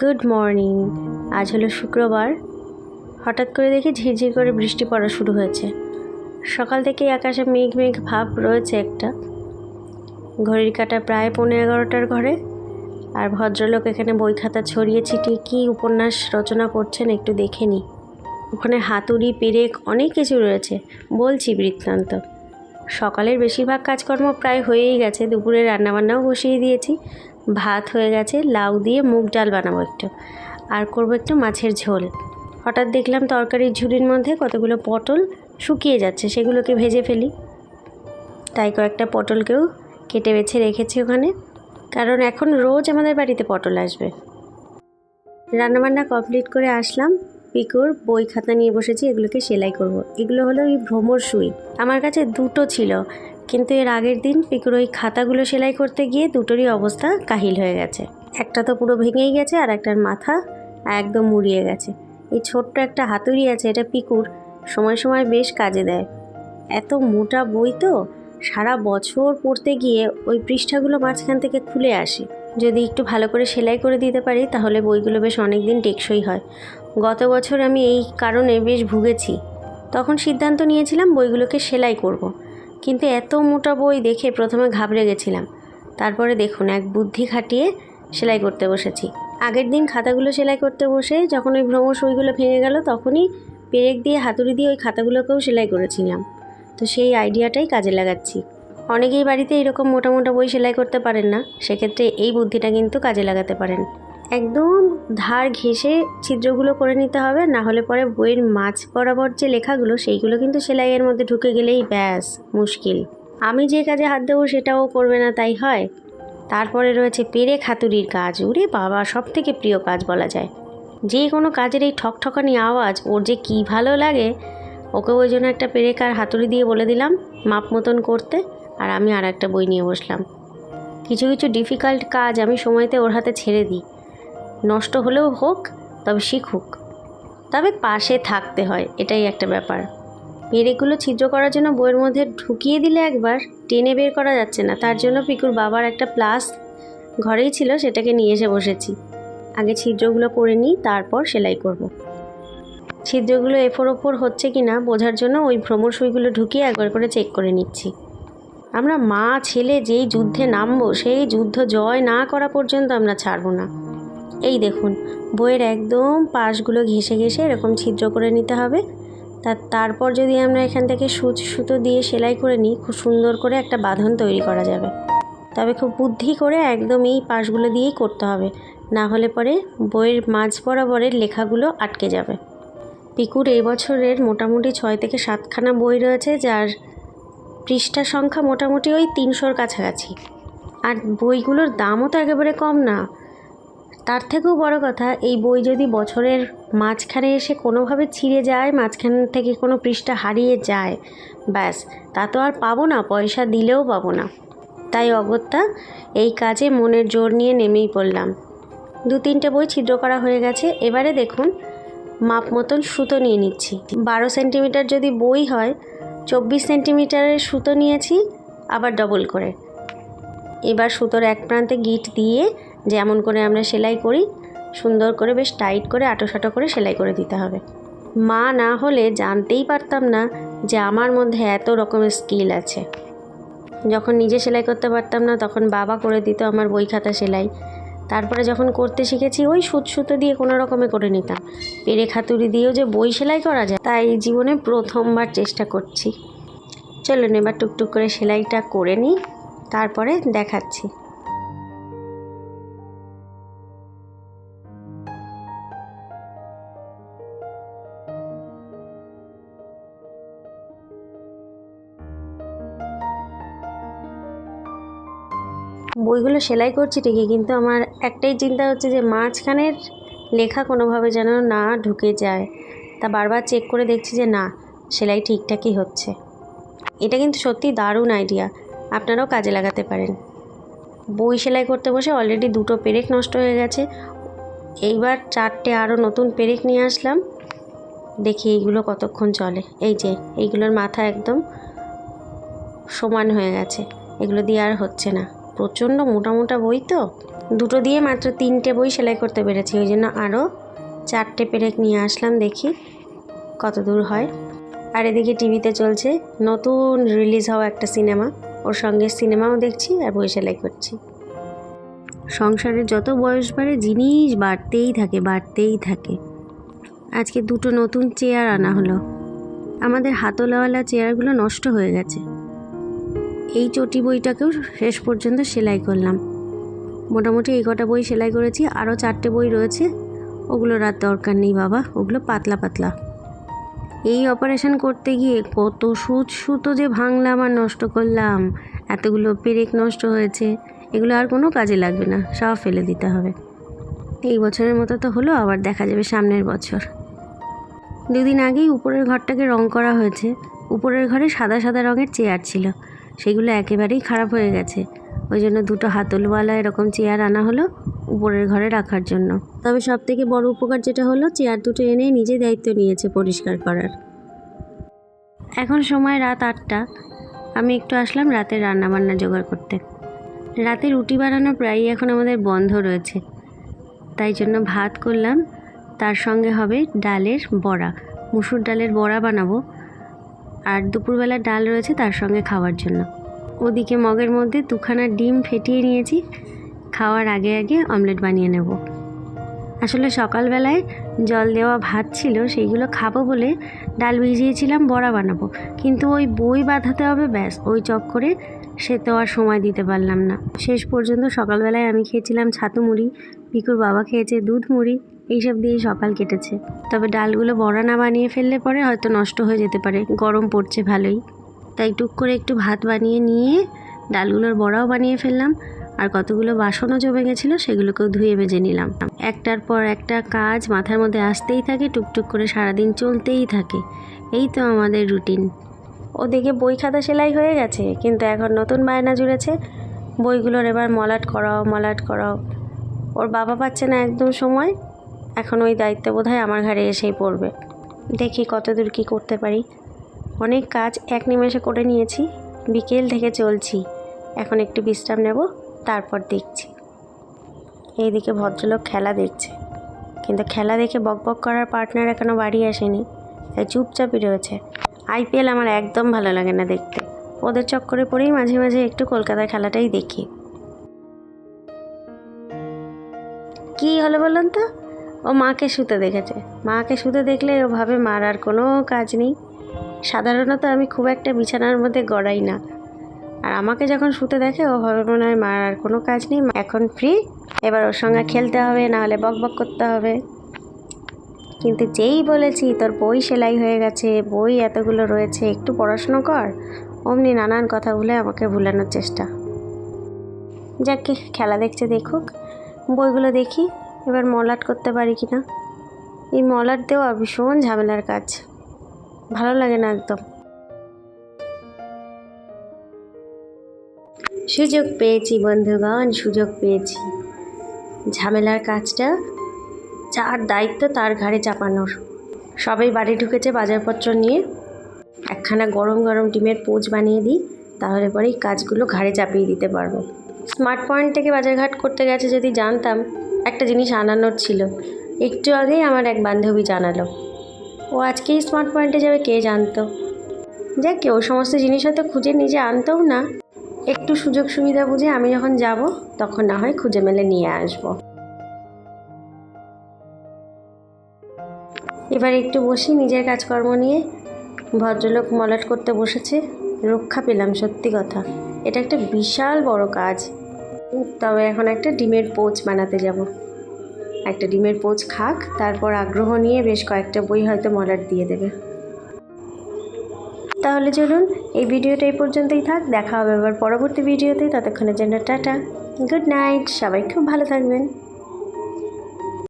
Good morning. আজ হলো শুক্রবার। হঠাৎ করে দেখি ঝিরঝির করে বৃষ্টি পড়া শুরু হয়েছে। সকাল থেকেই আকাশে মেঘ মেঘ ভাব রয়েছে একটা। ঘড়ির কাটা প্রায় পনেরো এগারোটার ঘরে। আর ভদ্রলোক এখানে বই খাতা ছড়িয়ে ছিটিয়ে কী উপন্যাস রচনা করছেন একটু দেখে নিই ওখানে হাতুড়ি, পেরেক অনেক কিছু রয়েছে, বলছি বৃত্তান্ত। সকালের বেশিরভাগ কাজকর্ম প্রায় হয়েই গেছে। দুপুরে রান্নাবান্নাও বসিয়ে দিয়েছি। ভাত হয়ে গেছে, লাউ দিয়ে মুগ ডাল বানাবো একটু। আর করব একটু মাছের ঝোল। হঠাৎ দেখলাম তরকারির ঝুড়ির মধ্যে কতগুলো পটল শুকিয়ে যাচ্ছে, সেগুলোকে ভেজে ফেলি। তাই কয়েকটা পটলকেও কেটে বেছে রেখেছি ওখানে। কারণ এখন রোজ আমাদের বাড়িতে পটল আসবে। রান্নাবান্না কমপ্লিট করে আসলাম। পিকুর বই খাতা নিয়ে বসেছি, এগুলোকে সেলাই করব। এগুলো হলো ওই ভ্রমর সুই। আমার কাছে দুটো ছিল। কিন্তু এর আগের দিন পিকুর ওই খাতাগুলো সেলাই করতে গিয়ে দুটোরই অবস্থা কাহিল হয়ে গেছে। একটা তো পুরো ভেঙেই গেছে আর একটার মাথা একদম মুড়িয়ে গেছে। এই ছোট্ট একটা হাতুড়ি আছে, এটা পিকুর, সময় সময় বেশ কাজে দেয়। এত মোটা বই তো, সারা বছর পড়তে গিয়ে ওই পৃষ্ঠাগুলো মাঝখান থেকে খুলে আসে। যদি একটু ভালো করে সেলাই করে দিতে পারি, তাহলে বইগুলো বেশ অনেক দিন টেকসই হয়। গত বছর আমি এই কারণে বেশ ভুগেছি। তখন সিদ্ধান্ত নিয়েছিলাম বইগুলোকে সেলাই করব। কিন্তু এত মোটা বই দেখে প্রথমে ঘাবড়ে গেছিলাম। তারপরে দেখুন, এক বুদ্ধি খাটিয়ে সেলাই করতে বসেছি। আগের দিন খাতাগুলো সেলাই করতে বসে যখন ওই ভ্রমণ সইগুলো ভেঙে গেল, তখনই পেরেক দিয়ে হাতুড়ি দিয়ে ওই খাতাগুলোকেও সেলাই করেছিলাম। তো সেই আইডিয়াটাই কাজে লাগাচ্ছি। অনেকেই বাড়িতে এরকম মোটা মোটা বই সেলাই করতে পারেন না, সেক্ষেত্রে এই বুদ্ধিটা কিন্তু কাজে লাগাতে পারেন। একদম ধার ঘেঁষে ছিদ্রগুলো করে নিতে হবে, না হলে পরে বইয়ের মাঝ বরাবর যে লেখাগুলো, সেইগুলো কিন্তু সেলাইয়ের মধ্যে ঢুকে গেলেই ব্যাস, মুশকিল। আমি যে কাজে হাত দেবো সেটাও করবে না তাই হয়। তারপরে রয়েছে পেরে খাতুরির কাজ। উরে বাবা সব থেকে প্রিয় কাজ বলা যায়। যে কোনো কাজের এই ঠকঠকানি আওয়াজ, ওর যে কী ভালো লাগে, ওকে ওই জন্য একটা পেরেক আর হাতুড়ি দিয়ে বলে দিলাম, মাপ মতন করতে, আর আমি আর একটা বই নিয়ে বসলাম। কিছু কিছু ডিফিকাল্ট কাজ আমি সময়তে ওর হাতে ছেড়ে দিই। নষ্ট হলেও হোক, তবে শিখুক। তবে পাশে থাকতে হয়, এটাই একটা ব্যাপার। পেরেকগুলো ছিদ্র করার জন্য বইয়ের মধ্যে ঢুকিয়ে দিলে একবার, টেনে বের করা যাচ্ছে না। তার জন্য পিকুর বাবার একটা প্লাস ঘরেই ছিল, সেটাকে নিয়ে এসে বসেছি। আগে ছিদ্রগুলো করে নিই, তারপর সেলাই করব। ছিদ্রগুলো এফোর ওফোর হচ্ছে কি না বোঝার জন্য ওই ভ্রমর সুইগুলো ঢুকিয়ে একবার করে চেক করে নিচ্ছি। আমরা মা, ছেলে যেই যুদ্ধে নামবো, সেই যুদ্ধ জয় না করা পর্যন্ত আমরা ছাড়বো না। এই দেখুন, বইয়ের একদম পাশগুলো ঘেঁষে ঘেঁষে এরকম ছিদ্র করে নিতে হবে। তা তারপর যদি আমরা এখান থেকে সুচ সুতো দিয়ে সেলাই করে নিই, খুব সুন্দর করে একটা বাঁধন তৈরি করা যাবে। তবে খুব বুদ্ধি করে একদম এই পাশগুলো দিয়েই করতে হবে। না হলে পরে বইয়ের মাঝ বরাবরের লেখাগুলো আটকে যাবে। পিকুর এই বছরের মোটামুটি ছয় থেকে সাতখানা বই রয়েছে, যার পৃষ্ঠা সংখ্যা মোটামুটি ওই তিনশোর কাছাকাছি। আর বইগুলোর দামও তো একেবারে কম না। তার থেকেও বড় কথা, এই বই যদি বছরের মাঝখানে এসে কোনোভাবে ছিঁড়ে যায়, মাঝখান থেকে কোনো পৃষ্ঠা হারিয়ে যায়, ব্যাস, তা তো আর পাবো না, পয়সা দিলেও পাবো না। তাই অগত্যা, এই কাজে মনের জোর নিয়ে নেমেই পড়লাম। দু তিনটে বই ছিদ্র করা হয়ে গেছে, এবারে দেখুন, মাপ মতন সুতো নিয়ে নিচ্ছি। বারো সেন্টিমিটার যদি বই হয়, চব্বিশ সেন্টিমিটারের সুতো নিয়েছি, আবার ডবল করে। এবার সুতোর এক প্রান্তে গিট দিয়ে যেমন করে আমরা সেলাই করি, সুন্দর করে বেশ টাইট করে আটোসাটো করে সেলাই করে দিতে হবে। মা না হলে জানতেই পারতাম না যে আমার মধ্যে এত রকমের স্কিল আছে। যখন নিজে সেলাই করতে পারতাম না, তখন বাবা করে দিত আমার বই খাতা সেলাই। তারপরে যখন করতে শিখেছি, ওই সুত সুতো দিয়ে কোনো রকমে করে নিতাম। পেরে খাতুরি দিয়েও যে বই সেলাই করা যায়, তাই জীবনে প্রথমবার চেষ্টা করছি। চলুন এবার টুকটুক করে সেলাইটা করে নিই, তারপরে দেখাচ্ছি। বইগুলো সেলাই করছি ঠিকই, কিন্তু আমার একটাই চিন্তা হচ্ছে যে মাঝখানের লেখা কোনোভাবে যেন না ঢুকে যায়। তা বারবার চেক করে দেখছি যে না, সেলাই ঠিকঠাকই হচ্ছে। এটা কিন্তু সত্যি দারুণ আইডিয়া। আপনারাও কাজে লাগাতে পারেন। বই সেলাই করতে বসে অলরেডি দুটো পেরেক নষ্ট হয়ে গেছে। এইবার চারটে আরও নতুন পেরেক নিয়ে আসলাম। দেখি এইগুলো কতক্ষণ চলে। এই যে, এইগুলোর মাথা একদম সমান হয়ে গেছে। এগুলো দিয়ে আর হচ্ছে না। প্রচণ্ড মোটা মোটা বই তো। দুটো দিয়ে মাত্র তিনটে বই সেলাই করতে পেরেছি, ওই জন্য আরও চারটে পেরেক নিয়ে আসলাম দেখি কত দূর হয়। আর এদিকে টিভিতে চলছে নতুন রিলিজ হওয়া একটা সিনেমা, ওর সঙ্গে সিনেমাও দেখছি আর বই সেলাই করছি। সংসারের যত বয়স বাড়ে জিনিস বাড়তেই থাকে বাড়তেই থাকে। আজকে দুটো নতুন চেয়ার আনা হলো। আমাদের হাতলাওয়ালা চেয়ারগুলো নষ্ট হয়ে গেছে। এই চটি বইটাকেও শেষ পর্যন্ত সেলাই করলাম। মোটামুটি এই কটা বই সেলাই করেছি, আরও চারটে বই রয়েছে। ওগুলো রাত দরকার নেই বাবা, ওগুলো পাতলা পাতলা। এই অপারেশন করতে গিয়ে কত সুচ সুতো যে ভাঙলাম আর নষ্ট করলাম, এতগুলো পেরেক নষ্ট হয়েছে, এগুলো আর কোনো কাজে লাগবে না, সব ফেলে দিতে হবে। এই বছরের মতো তো হলো, আবার দেখা যাবে সামনের বছর। দুদিন আগেই উপরের ঘরটাকে রং করা হয়েছে, উপরের ঘরে সাদা সাদা রঙের চেয়ার ছিল। সেগুলো একেবারেই খারাপ হয়ে গেছে। ওই জন্য দুটো হাতলওয়ালা এরকম চেয়ার আনা হলো উপরের ঘরে রাখার জন্য। তবে সব থেকে বড় উপকার যেটা হলো, চেয়ার দুটো এনে নিজে দায়িত্ব নিয়েছে পরিষ্কার করার। এখন সময় রাত আটটা। আমি একটু আসলাম রাতের রান্নাবান্না জোগাড় করতে। রাতে রুটি বানানো প্রায়ই এখন আমাদের বন্ধ রয়েছে। তাই জন্য ভাত করলাম। তার সঙ্গে হবে ডালের বড়া। মুসুর ডালের বড়া বানাবো। আর দুপুরবেলা ডাল রয়েছে তার সঙ্গে খাওয়ার জন্য। ওদিকে মগের মধ্যে দুখানা ডিম ফেটিয়ে নিয়েছি। খাওয়ার আগে আগে অমলেট বানিয়ে নেব। আসলে সকালবেলায় জল দেওয়া ভাত ছিল, সেইগুলো খাব বলে ডাল ভিজিয়েছিলাম, বড়া বানাবো। কিন্তু ওই বই বাঁধাতে হবে, ব্যাস, ওই চক্করে সে তো আর সময় দিতে পারলাম না। শেষ পর্যন্ত সকালবেলায় আমি খেয়েছিলাম ছাতু মুড়ি পিকুর বাবা খেয়েছে দুধ মুড়ি এইসব দিয়েই সকাল কেটেছে। তবে ডালগুলো বড়া না বানিয়ে ফেললে পরে হয়তো নষ্ট হয়ে যেতে পারে। গরম পড়ছে ভালোই। তাই টুক করে একটু ভাত বানিয়ে নিয়ে ডালগুলোর বড়াও বানিয়ে ফেললাম। আর কতগুলো বাসনও জমে গেছিল সেগুলোকেও ধুয়ে ভেজে নিলাম। একটার পর একটা কাজ মাথার মধ্যে আসতেই থাকে, টুকটুক করে সারাদিন চলতেই থাকে। এই তো আমাদের রুটিন। ওদিকে বই খাতা সেলাই হয়ে গেছে, কিন্তু এখন নতুন বায়না জুড়েছে। বইগুলোর এবার মলাট করাও মলাট করাও। ওর বাবা পাচ্ছে না একদম সময়। এখন ওই দায়িত্ব বোধহয় আমার ঘাড়ে এসেই পড়বে। দেখি কতদূর কী করতে পারি। অনেক কাজ এক নিমেষে করে নিয়েছি, বিকেল থেকে চলছি। এখন একটু বিশ্রাম নেব, তারপর দেখছি। এইদিকে ভদ্রলোক খেলা দেখছে। কিন্তু খেলা দেখে বকবক করার পার্টনার এখনও বাড়ি আসেনি, তাই চুপচাপই রয়েছে। আইপিএল আমার একদম ভালো লাগে না দেখতে। ওদের চক্করে পড়েই মাঝে মাঝে একটু কলকাতার খেলাটাই দেখি। কি হলো বলুন তো? ও মাকে শুতে দেখেছে। মাকে শুতে দেখলে ও ভাবে মার আর কোনো কাজ নেই। সাধারণত আমি খুব একটা বিছানার মধ্যে গড়াই না। আর আমাকে যখন শুতে দেখে ও ভাবে মনে হয় মার আর কোনো কাজ নেই। এখন ফ্রি এবার ওর সঙ্গে খেলতে হবে, নাহলে বক বক করতে হবে। কিন্তু যেই বলেছি, তোর বই সেলাই হয়ে গেছে, বই এতগুলো রয়েছে, একটু পড়াশুনো কর। অমনি নানান কথা বলে আমাকে ভুলানোর চেষ্টা। যাকে খেলা দেখছে, দেখুক। বইগুলো দেখি। এবার মলাট করতে পারি কি না এই মলাট দেওয়া ভীষণ ঝামেলার কাজ। ভালো লাগে না একদম। সুযোগ পেয়েছি বন্ধুগণ, সুযোগ পেয়েছি। ঝামেলার কাজটা, যার দায়িত্ব তার ঘাড়ে চাপানোর। সবাই বাড়ি ঢুকেছে বাজারপত্র নিয়ে। একখানা গরম গরম ডিমের পোচ বানিয়ে দিই, তাহলে পরেই কাজগুলো ঘাড়ে চাপিয়ে দিতে পারব। স্মার্ট পয়েন্ট থেকে বাজারঘাট করতে গেছে যদি জানতাম। একটা জিনিস আনানোর ছিল। একটু আগেই আমার এক বান্ধবী জানালো। ও আজকেই স্মার্ট পয়েন্টে যাবে, কে জানতো? যাক কেউ সমস্ত জিনিস হয়তো খুঁজে নিজে আনতেও না। একটু সুযোগ সুবিধা বুঝে আমি যখন যাব, তখন না হয় খুঁজে মেলে নিয়ে আসব। এবার একটু বসি, নিজের কাজকর্ম নিয়ে। ভদ্রলোক মলাট করতে বসেছে। রক্ষা পেলাম, সত্যি কথা। এটা একটা বিশাল বড় কাজ। তবে এখন একটা ডিমের পোচ বানাতে যাব। একটা ডিমের পোচ খাক, তারপর আগ্রহ নিয়ে বেশ কয়েকটা বই হয়তো মলার দিয়ে দেবে। তাহলে চলুন, এই ভিডিওটা এই পর্যন্তই থাক, দেখা হবে আবার পরবর্তী ভিডিওতে, ততক্ষণের জন্য টাটা, গুড নাইট, সবাই খুব ভালো থাকবেন।